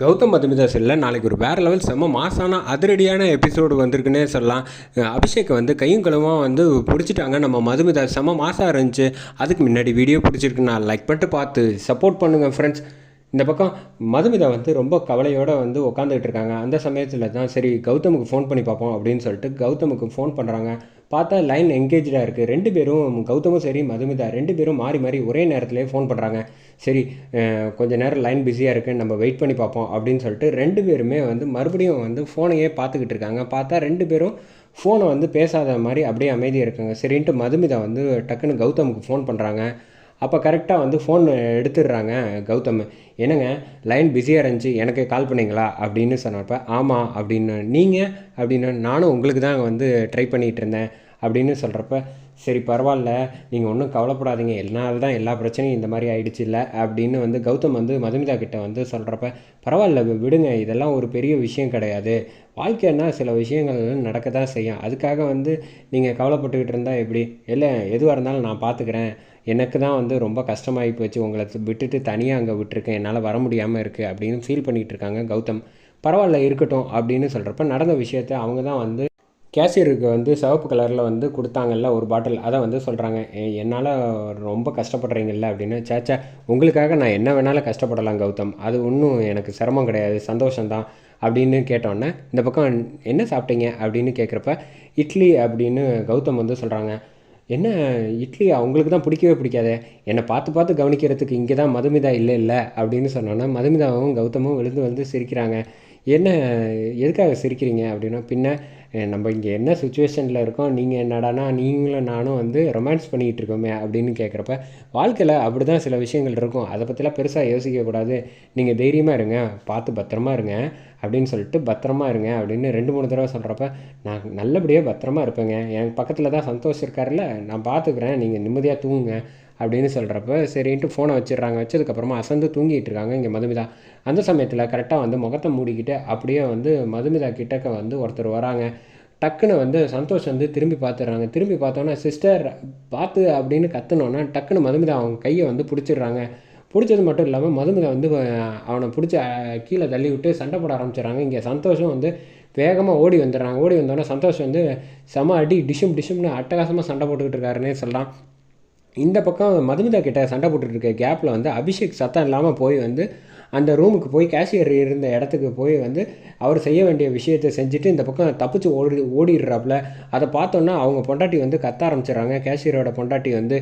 கௌதம் மதுமிதா செல்ல நாளைக்கு ஒரு வேறு லெவல் செம்ம மாசான அதிரடியான எபிசோடு வந்திருக்குன்னே சொல்லலாம். அபிஷேக்கை அபிஷேக் வந்து கையும் கழுவாக வந்து பிடிச்சிட்டாங்க. நம்ம மதுமிதா செம்ம மாசாக இருந்துச்சு. அதுக்கு முன்னாடி வீடியோ பிடிச்சிருக்கு. நான் லைக் பண்ணிட்டு பார்த்து சப்போர்ட் பண்ணுங்கள் ஃப்ரெண்ட்ஸ் இந்த பக்கம் மதுமிதா வந்து ரொம்ப கவலையோடு வந்து உட்காந்துக்கிட்டு இருக்காங்க. அந்த சமயத்தில் தான் சரி கௌதமுக்கு ஃபோன் பண்ணி பார்ப்போம் அப்படின்னு சொல்லிட்டு கௌதமுக்கு ஃபோன் பண்ணுறாங்க பார்த்தா லைன் என்கேஜாக இருக்குது ரெண்டு பேரும் கௌதமும் சரி மதுமிதா ரெண்டு பேரும் மாறி மாறி ஒரே நேரத்திலே ஃபோன் பண்ணுறாங்க சரி கொஞ்சம் நேரம் லைன் பிஸியாக இருக்குது நம்ம வெயிட் பண்ணி பார்ப்போம் அப்படின்னு சொல்லிட்டு ரெண்டு பேருமே வந்து மறுபடியும் வந்து ஃபோனையே பார்த்துக்கிட்டு இருக்காங்க. பார்த்தா ரெண்டு பேரும் ஃபோனை வந்து பேசாத மாதிரி அப்படியே அமைதியாக இருக்காங்க. சரின்ட்டு மதுமிதா வந்து டக்குன்னு கௌதமுக்கு ஃபோன் பண்ணுறாங்க அப்போ கரெக்டாக வந்து ஃபோன் எடுத்துடுறாங்க கௌதம். என்னங்க லைன் பிஸியாக இருந்துச்சு எனக்கு கால் பண்ணீங்களா? அப்படின்னு சொன்னப்போ ஆமாம் அப்படின்னு நீங்கள் அப்படின்னு நானும் உங்களுக்கு தான் வந்து ட்ரை பண்ணிகிட்டு இருந்தேன். அப்படின்னு சொல்கிறப்ப சரி பரவாயில்ல. நீங்கள் ஒன்றும் கவலைப்படாதீங்க. என்னால் தான் எல்லா பிரச்சனையும் இந்த மாதிரி ஆயிடுச்சு இல்லை. அப்படின்னு வந்து கௌதம் வந்து மதுமிதா கிட்ட வந்து சொல்கிறப்ப பரவாயில்ல விடுங்க. இதெல்லாம் ஒரு பெரிய விஷயம் கிடையாது. வாழ்க்கைன்னா சில விஷயங்கள் நடக்க தான் செய்யும். அதுக்காக வந்து நீங்கள் கவலைப்பட்டுக்கிட்டு இருந்தால் எப்படி? இல்லை எதுவாக இருந்தாலும் நான் பார்த்துக்கிறேன் எனக்கு தான் வந்து ரொம்ப கஷ்டமாகி போச்சு. உங்களை விட்டுட்டு தனியாக அங்கே விட்டுருக்கேன். என்னால் வர முடியாமல் இருக்குது அப்படின்னு ஃபீல் பண்ணிகிட்டு இருக்காங்க கௌதம். பரவாயில்ல இருக்கட்டும். அப்படின்னு சொல்கிறப்ப நடந்த விஷயத்த அவங்க தான் வந்து கேஷியருக்கு வந்து சிவப்பு கலரில் வந்து கொடுத்தாங்கல்ல ஒரு பாட்டில். அதை வந்து சொல்கிறாங்க என்னால் ரொம்ப கஷ்டப்படுறீங்கல்ல அப்படின்னு. சேச்சா உங்களுக்காக நான் என்ன வேணாலும் கஷ்டப்படலாம் கௌதம். அது ஒன்றும் எனக்கு சிரமம் கிடையாது சந்தோஷம்தான் அப்படின்னு கேட்டோன்னே இந்த பக்கம் என்ன சாப்பிட்டீங்க? அப்படின்னு கேட்குறப்ப இட்லி அப்படின்னு கௌதம் வந்து சொல்கிறாங்க என்ன இட்லி? அவங்களுக்கு தான் பிடிக்கவே பிடிக்காதே. என்னை பார்த்து பார்த்து கவனிக்கிறதுக்கு இங்கே தான் மதுமிதா இல்லை இல்லை அப்படின்னு சொன்னோன்னா மதுமிதாவும் கௌதமும் விழுந்து வந்து சிரிக்கிறாங்க என்ன எதுக்காக சிரிக்கிறீங்க? அப்படின்னா. பின்ன நம்ம இங்கே என்ன சுச்சுவேஷனில் இருக்கோம் நீங்கள் என்னடானா நீங்களும் நானும் வந்து ரொமான்ஸ் பண்ணிக்கிட்டு இருக்கோமே அப்படின்னு கேட்குறப்ப வாழ்க்கையில் அப்படி தான் சில விஷயங்கள் இருக்கும். அதை பற்றிலாம் பெருசாக யோசிக்கக்கூடாது நீங்கள் தைரியமாக இருங்க பார்த்து பத்திரமா இருங்க அப்படின்னு சொல்லிட்டு பத்திரமா இருங்க அப்படின்னு ரெண்டு மூணு தடவை சொல்கிறப்ப நான் நல்லபடியாக பத்திரமா இருப்பேங்க. என் பக்கத்தில் தான் சந்தோஷம் இருக்கார்ல நான் பார்த்துக்கிறேன் நீங்கள் நிம்மதியாக தூங்குங்க. அப்படின்னு சொல்கிறப்ப சரின்ட்டு ஃபோனை வச்சிடுறாங்க. வச்சதுக்கப்புறமா அசந்து தூங்கிட்டு இருக்காங்க இங்கே மதுமிதா. அந்த சமயத்தில் கரெக்டாக வந்து முகத்தை மூடிக்கிட்டு அப்படியே வந்து மதுமிதா கிட்டக்க வந்து ஒருத்தர் வராங்க. டக்குன்னு வந்து சந்தோஷ் வந்து திரும்பி பார்த்துடுறாங்க திரும்பி பார்த்தோன்னே சிஸ்டர் பார்த்து அப்படின்னு கத்துனோன்னே டக்குன்னு மதுமிதா அவங்க கையை வந்து பிடிச்சிடுறாங்க. பிடிச்சது மட்டும் இல்லாமல் மதுமிதா வந்து அவனை பிடிச்சி கீழே தள்ளி விட்டு சண்டை போட ஆரம்பிச்சிடுறாங்க. இங்கே சந்தோஷம் வந்து வேகமாக ஓடி வந்துடுறாங்க. ஓடி வந்தோடனே சந்தோஷம் வந்து செம அடி டிஷும் டிஷும்னு அட்டகாசமாக சண்டை போட்டுக்கிட்டு இருக்காருன்னே சொல்லலாம். இந்த பக்கம் மதுமிதா கிட்ட சண்டை போட்டுட்டு இருக்க கேப்பில் வந்து அபிஷேக் சத்தம் இல்லாமல் போய் வந்து அந்த ரூமுக்கு போய் கேஷியர் இருந்த இடத்துக்கு போய் வந்து அவர் செய்ய வேண்டிய விஷயத்தை செஞ்சுட்டு இந்த பக்கம் தப்பிச்சு ஓடி ஓடிடுறாப்புல. அதை பார்த்தோன்னா அவங்க பொண்டாட்டி வந்து கத்த ஆரம்பிச்சிடுறாங்க. கேஷியரோட பொண்டாட்டி வந்து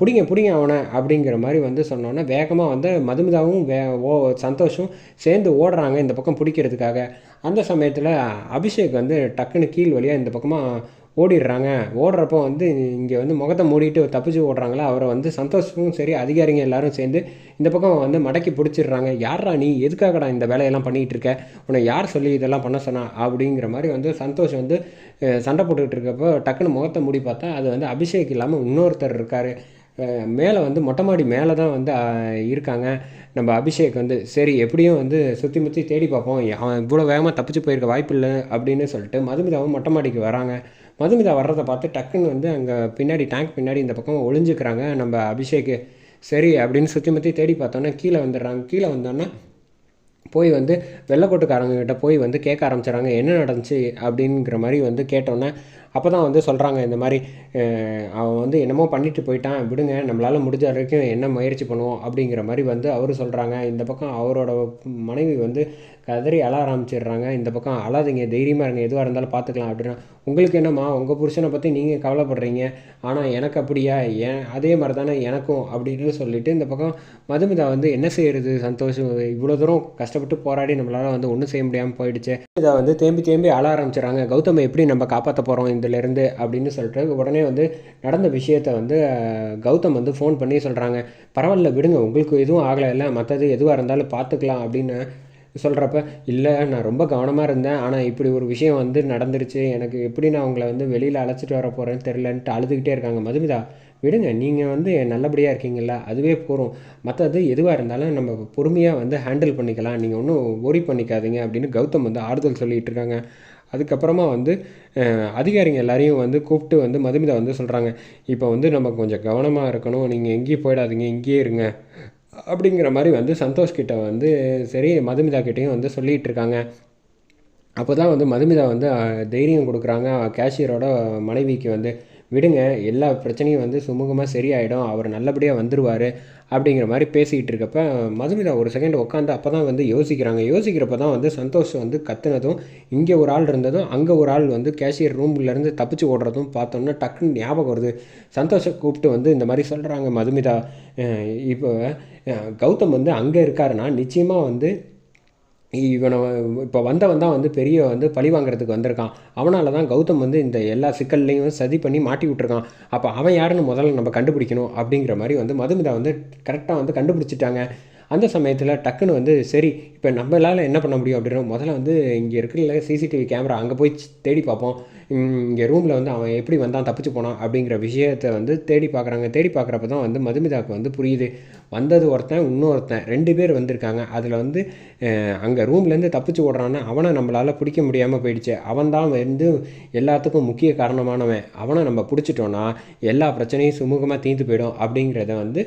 பிடிங்க பிடிங்க அவனை அப்படிங்கிற மாதிரி வந்து சொன்னோன்னே வேகமாக வந்து மதுமிதாவும் வே ஓ சந்தோஷம் சேர்ந்து ஓடுறாங்க இந்த பக்கம் பிடிக்கிறதுக்காக. அந்த சமயத்தில் அபிஷேக் வந்து டக்குன்னு கீழ் வழியாக இந்த பக்கமாக ஓடிடுறாங்க. ஓடுறப்போ வந்து இங்கே வந்து முகத்தை மூடிட்டு தப்பிச்சு ஓடுறாங்களா? அவரை வந்து சந்தோஷமும் சரி அதிகாரிங்க எல்லாரும் சேர்ந்து இந்த பக்கம் வந்து மடக்கி பிடிச்சிடுறாங்க. யாரா நீ? எதுக்காகடா இந்த வேலையெல்லாம் பண்ணிகிட்டு இருக்க? உன்னை யார் சொல்லி இதெல்லாம் பண்ண சொன்னா? அப்படிங்கிற மாதிரி வந்து சந்தோஷ் வந்து சண்டை போட்டுக்கிட்டு இருக்கப்போ டக்குன்னு முகத்தை மூடி பார்த்தா அது வந்து அபிஷேக் இல்லாமல் இன்னொருத்தர் இருக்கார். மேலே வந்து மொட்டை மாடி மேலே தான் வந்து இருக்காங்க. நம்ம அபிஷேக் வந்து சரி எப்படியும் வந்து சுற்றி முற்றி தேடி பார்ப்போம். அவன் இவ்வளோ வேகமாக தப்பிச்சு போயிருக்க வாய்ப்பு இல்லை அப்படின்னு சொல்லிட்டு மதுமிதாவும் மொட்டை மாடிக்கு வராங்க. மதுமிதா வர்றதை பார்த்து டக்குன்னு வந்து அங்கே பின்னாடி டேங்க் பின்னாடி இந்த பக்கம் ஒளிஞ்சுக்கிறாங்க. நம்ம அபிஷேக்கு சரி அப்படின்னு சுற்றி முற்றி தேடி பார்த்தோன்னே கீழே வந்துடுறாங்க. கீழே வந்தோன்னே போய் வந்து வெள்ளக்கோட்டுக்காரங்ககிட்ட போய் வந்து கேட்க ஆரம்பிச்சிடுறாங்க என்ன நடந்துச்சு அப்படிங்கிற மாதிரி வந்து கேட்டோன்னே அப்போ தான் வந்து சொல்கிறாங்க இந்த மாதிரி அவன் வந்து என்னமோ பண்ணிட்டு போயிட்டான். விடுங்க நம்மளால் முடிஞ்ச வரைக்கும் என்ன முயற்சி பண்ணுவோம்? அப்படிங்கிற மாதிரி வந்து அவர் சொல்கிறாங்க இந்த பக்கம் அவரோட மனைவி வந்து கதறி அழ ஆரம்பிச்சிடுறாங்க. இந்த பக்கம் அழாதீங்க தைரியமாக இருங்க. எதுவாக இருந்தாலும் பார்த்துக்கலாம் அப்படின்னா உங்களுக்கு என்னம்மா உங்கள் புருஷனை பற்றி நீங்கள் கவலைப்படுறீங்க. ஆனால் எனக்கு அப்படியா? ஏன்? அதே மாதிரி தானே எனக்கும் அப்படின்னு சொல்லிட்டு இந்த பக்கம் மதுமிதா வந்து என்ன செய்கிறது சந்தோஷம் இவ்வளோ தூரம் கஷ்டப்பட்டு போராடி நம்மளால் வந்து ஒன்றும் செய்ய முடியாமல் போயிடுச்சு. இதை வந்து தேம்பி தேம்பி அழ ஆரம்பிச்சிடுறாங்க. கௌதமை எப்படி நம்ம காப்பாற்ற போகிறோம் இதுலேருந்து அப்படின்னு சொல்லிட்டு உடனே வந்து நடந்த விஷயத்தை வந்து கௌதம் வந்து ஃபோன் பண்ணி சொல்கிறாங்க பரவாயில்ல விடுங்க. உங்களுக்கு எதுவும் ஆகலை. இல்லை மற்றது எதுவாக இருந்தாலும் பார்த்துக்கலாம் அப்படின்னு சொல்கிறப்ப இல்லை நான் ரொம்ப கவனமாக இருந்தேன். ஆனால் இப்படி ஒரு விஷயம் வந்து நடந்துருச்சு. எனக்கு எப்படி நான் உங்களை வந்து வெளியில் அழைச்சிட்டு வர போகிறேன்னு தெரிலன்ட்டு அழுதுகிட்டே இருக்காங்க. மதுமிதா விடுங்க நீங்கள் வந்து நல்லபடியாக இருக்கீங்கல்ல. அதுவே போகிறோம் மற்றது எதுவாக இருந்தாலும் நம்ம பொறுமையாக வந்து ஹேண்டில் பண்ணிக்கலாம். நீங்கள் ஒன்றும் ஒரி பண்ணிக்காதீங்க. அப்படின்னு கௌதம் வந்து ஆறுதல் சொல்லிகிட்டு இருக்காங்க. அதுக்கப்புறமா வந்து அதிகாரிங்க எல்லாரையும் வந்து கூப்பிட்டு வந்து மதுமிதா வந்து சொல்கிறாங்க இப்போ வந்து நம்ம கொஞ்சம் கவனமாக இருக்கணும். நீங்கள் எங்கேயும் போயிடாதீங்க. இங்கேயே இருங்க. அப்படிங்கிற மாதிரி வந்து சந்தோஷ் கிட்ட வந்து சரி மதுமிதா கிட்டேயும் வந்து சொல்லிகிட்டு இருக்காங்க. அப்போ தான் வந்து மதுமிதா வந்து தைரியம் கொடுக்குறாங்க. கேஷியரோட மனைவிக்கு வந்து விடுங்க எல்லா பிரச்சனையும் வந்து சுமூகமாக சரியாயிடும். அவர் நல்லபடியாக வந்துடுவார் அப்படிங்கிற மாதிரி பேசிக்கிட்டு இருக்கப்ப மதுமிதா ஒரு செகண்ட் உட்காந்து அப்போ தான் வந்து யோசிக்கிறாங்க. யோசிக்கிறப்ப தான் வந்து சந்தோஷ் வந்து கத்துனதும் இங்கே ஒரு ஆள் இருந்ததும் அங்கே ஒரு ஆள் வந்து கேஷியர் ரூம்லேருந்து தப்பிச்சு ஓடுறதும் பார்த்தோன்னா டக்குன்னு ஞாபகம் வருது. சந்தோஷை கூப்பிட்டு வந்து இந்த மாதிரி சொல்கிறாங்க மதுமிதா. இப்போ கௌதம் வந்து அங்கே இருக்காருன்னா நிச்சயமாக வந்து இவனை இப்போ வந்தவன் தான் வந்து பெரிய வந்து பழி வாங்குறதுக்கு வந்திருக்கான். அவனால் தான் கௌதம் வந்து இந்த எல்லா சிக்கல்லையும் சதி பண்ணி மாட்டி விட்ருக்கான் அப்போ அவன் யாருன்னு முதல்ல நம்ம கண்டுபிடிக்கணும் அப்படிங்கிற மாதிரி வந்து மதுமிதா வந்து கரெக்டாக வந்து கண்டுபிடிச்சிட்டாங்க. அந்த சமயத்தில் டக்குன்னு வந்து சரி இப்போ நம்மளால் என்ன பண்ண முடியும்? அப்படின்னா முதல்ல வந்து இங்கே இருக்கிற சிசிடிவி கேமரா அங்கே போய் தேடி பார்ப்போம். இங்கே ரூமில் வந்து அவன் எப்படி வந்தான் தப்பிச்சு போனான் அப்படிங்கிற விஷயத்தை வந்து தேடி பார்க்குறாங்க. தேடி பார்க்குறப்ப தான் வந்து மதுமிதாவுக்கு வந்து புரியுது. வந்தது ஒருத்தன் இன்னொருத்தன் ரெண்டு பேர் வந்திருக்காங்க. அதில் வந்து அங்கே ரூம்லேருந்து தப்பிச்சு ஓடுறான்னா அவனை நம்மளால் பிடிக்க முடியாமல் போயிடுச்சு. அவன் தான் வந்து எல்லாத்துக்கும் முக்கிய காரணமானவன். அவனை நம்ம பிடிச்சிட்டோன்னா எல்லா பிரச்சனையும் சுமூகமாக தீர்ந்து போயிடும் அப்படிங்கிறத வந்து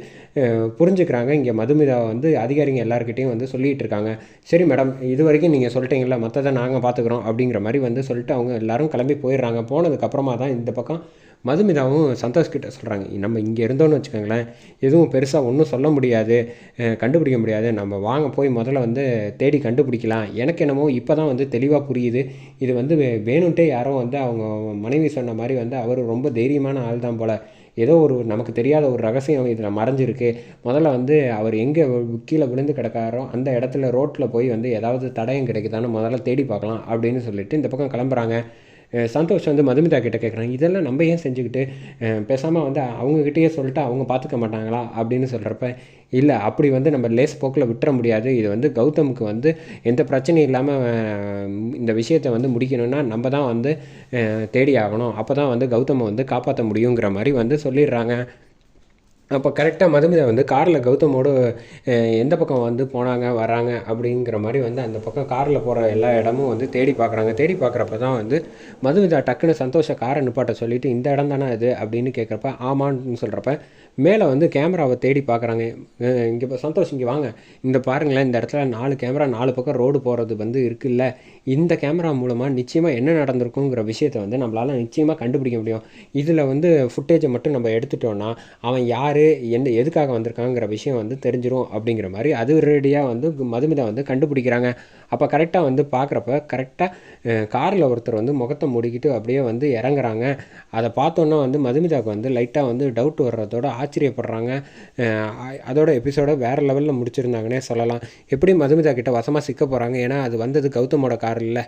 புரிஞ்சுக்கிறாங்க. இங்கே மதுமிதா வந்து அதிகாரிங்க எல்லாருக்கிட்டையும் வந்து சொல்லிகிட்டு இருக்காங்க சரி மேடம் இது வரைக்கும் நீங்கள் சொல்லிட்டீங்களா மற்றதை நாங்கள் பார்த்துக்குறோம் அப்படிங்கிற மாதிரி வந்து சொல்லிட்டு அவங்க எல்லோரும் கிளம்பி போயிடுறாங்க. போனதுக்கப்புறமா தான் இந்த பக்கம் மதுமிதாவும் சந்தோஷ்கிட்ட சொல்கிறாங்க நம்ம இங்கே இருந்தோம்னு வச்சுக்கோங்களேன் எதுவும் பெருசாக ஒன்றும் சொல்ல முடியாது. கண்டுபிடிக்க முடியாது. நம்ம வாங்க போய் முதல்ல வந்து தேடி கண்டுபிடிக்கலாம். எனக்கு என்னமோ இப்போ தான் வந்து தெளிவாக புரியுது. இது வந்து வே- வேணும்ட்டே யாரோ வந்து அவங்க மனைவி சொன்ன மாதிரி வந்து அவர் ரொம்ப தைரியமான ஆள் தான் போல். ஏதோ ஒரு நமக்கு தெரியாத ஒரு ரகசியம் இதில் மறைஞ்சிருக்கு. முதல்ல வந்து அவர் எங்கே கீழே விழுந்து கிடக்காரோ அந்த இடத்துல ரோட்டில் போய் வந்து ஏதாவது தடயம் கிடைக்குதான்னு முதல்ல தேடி பார்க்கலாம் அப்படின்னு சொல்லிட்டு இந்த பக்கம் கிளம்புறாங்க. சந்தோஷ் வந்து மதுமிதா கிட்ட கேட்குறாங்க இதெல்லாம் நம்ம ஏன் செஞ்சுக்கிட்டு பேசாமல் வந்து அவங்கக்கிட்டேயே சொல்லிட்டு அவங்க பார்த்துக்க மாட்டாங்களா? அப்படின்னு சொல்கிறப்ப இல்லை அப்படி வந்து நம்ம லேஸ் போக்கில் விட்டுற முடியாது. இது வந்து கௌதமுக்கு வந்து எந்த பிரச்சனையும் இல்லாமல் இந்த விஷயத்தை வந்து முடிக்கணும்னா நம்ம தான் வந்து தேடி ஆகணும். அப்போ தான் வந்து கௌதமை வந்து காப்பாற்ற முடியுங்கிற மாதிரி வந்து சொல்லிடுறாங்க. அப்போ கரெக்டாக மதுமிதா வந்து காரில் கௌதமோடு எந்த பக்கம் வந்து போனாங்க வராங்க அப்படிங்கிற மாதிரி வந்து அந்த பக்கம் காரில் போகிற எல்லா இடமும் வந்து தேடி பார்க்குறாங்க தேடி பார்க்குறப்ப தான் வந்து மதுமிதா டக்குன்னு சந்தோஷ காரை நிப்பாட்ட சொல்லிவிட்டு இந்த இடம் தானே இது? அப்படின்னு கேட்குறப்ப ஆமான்னு சொல்கிறப்ப மேலே வந்து கேமராவை தேடி பார்க்குறாங்க இங்கே இப்போ சந்தோஷ் இங்கே வாங்க. இந்த பாருங்களேன் இந்த இடத்துல நாலு கேமரா நாலு பக்கம் ரோடு போகிறது வந்து இருக்குல்ல. இந்த கேமரா மூலமாக நிச்சயமாக என்ன நடந்திருக்குங்கிற விஷயத்தை வந்து நம்மளால் நிச்சயமாக கண்டுபிடிக்க முடியும். இதில் வந்து ஃபுட்டேஜை மட்டும் நம்ம எடுத்துட்டோன்னா அவன் யார்? என்ன எதுக்காக வந்திருக்காங்கிற விஷயம் வந்து தெரிஞ்சிரும் அப்படிங்கிற மாதிரி அது ரெடியாக வந்து மதுமிதா வந்து கண்டுபிடிக்கிறாங்க. அப்போ கரெக்டாக வந்து பார்க்குறப்ப கரெக்டாக காரில் ஒருத்தர் வந்து முகத்தை மூடிக்கிட்டு அப்படியே வந்து இறங்குறாங்க. அதை பார்த்தோன்னா வந்து மதுமிதாவுக்கு வந்து லைட்டாக வந்து டவுட் வர்றதோட ஆச்சரியப்படுறாங்க. அதோட எபிசோட வேறு லெவலில் முடிச்சிருந்தாங்கன்னே சொல்லலாம். எப்படி மதுமிதா கிட்ட வசமாக சிக்க போகிறாங்க ஏன்னா அது வந்தது கௌதமோட கார் இல்லை